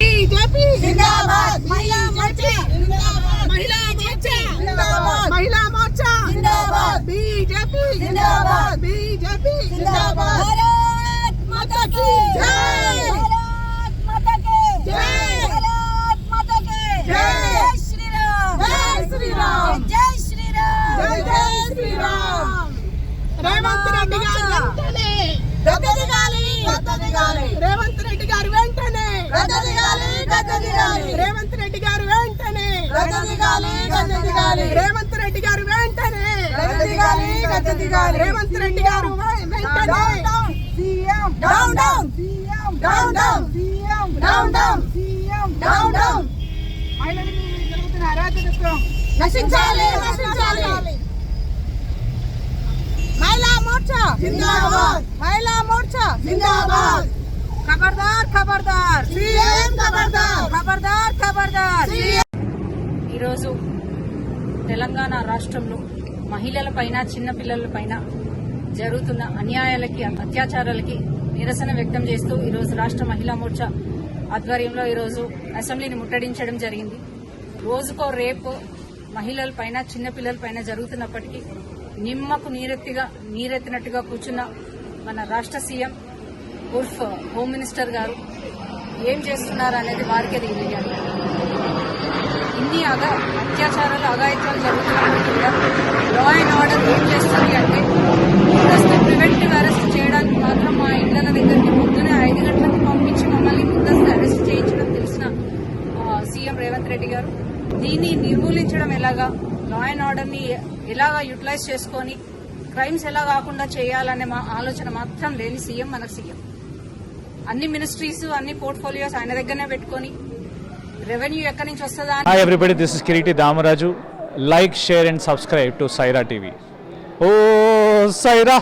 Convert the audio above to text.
BJP జిందాబాద్. మహిళా మోర్చా జిందాబాద్. మహిళా మోర్చా జిందాబాద్. మహిళా మోర్చా జిందాబాద్. బీజేపీ జిందాబాద్. BJP Revanth Reddy garu. వెంటనే. గద్దె దిగాలి గద్దె దిగాలి రేవంత్ రెడ్డి గారు వెంటనే. గద్దె దిగాలి గద్దె దిగాలి రేవంత్ రెడ్డి గారు వెంటనే. గద్దె దిగాలి గద్దె దిగాలి రేవంత్ రెడ్డి గారు వెంటనే. గద్దె దిగాలి గద్దె దిగాలి రేవంత్ రెడ్డి గారు వెంటనే. CM. Down down. CM. Down down. CM. Down down. CM. Down down. మహిళల మీద జరుగుతున్న అరాచకత్వం. నశించాలి నశించాలి. మహిళా మోర్చా. జిందాబాద్. ఖబర్దార్ ఖబర్దార్. సీఎం ఖబర్దార్. ఖబర్దార్ ఖబర్దార్. ఈరోజు తెలంగాణ రాష్ట్రంలో మహిళల పైన చిన్నపిల్లల పైన జరుగుతున్న అన్యాయాలకి అత్యాచారాలకి నిరసన వ్యక్తం చేస్తూ ఈరోజు రాష్ట్ర మహిళా మోర్చా ఆధ్వర్యంలో ఈరోజు అసెంబ్లీని ముట్టడించడం జరిగింది. రోజుకో రేపు మహిళల పైన చిన్నపిల్లల పైన జరుగుతున్నప్పటికీ నిమ్మకు నీరెత్తిగా నీరెత్తినట్టుగా కూర్చున్న మన రాష్ట్ర సీఎం ఉర్ఫ్ హోమ్ మినిస్టర్ గారు ఏం చేస్తున్నారు అనేది వారికే తెలియాలి ఇన్ని అగా అత్యాచారాలు అఘాయిత్యాలు జరుగుతున్నప్పుడు కూడా లా అండ్ ఆర్డర్ ఏం చేస్తుంది అంటే ముందస్తు ప్రివెంటివ్ అరెస్ట్ చేయడానికి మాత్రం మా ఇళ్ళ దగ్గరికి పొద్దునే ఐదు గంటలకు పంపించి మమ్మల్ని ముందస్తు అరెస్ట్ చేయించడం తెలిసిన సీఎం రేవంత్ రెడ్డి గారు. దీన్ని నిర్మూలించడం ఎలాగా? లా అండ్ ఆర్డర్ని ఎలాగా యూటిలైజ్ చేసుకొని క్రైమ్స్ ఎలా కాకుండా చేయాలనే మా ఆలోచన మాత్రం లేని సీఎం మన సీఎం. అన్ని మినిస్ట్రీస్ అన్ని పోర్ట్ఫోలియోస్ ఆయన దగ్గరనే పెట్టుకొని రెవెన్యూ ఎక్కడి నుంచి వస్తుందా అని Hi this this Damaraju like share and subscribe to Saira TV oh Sye Raa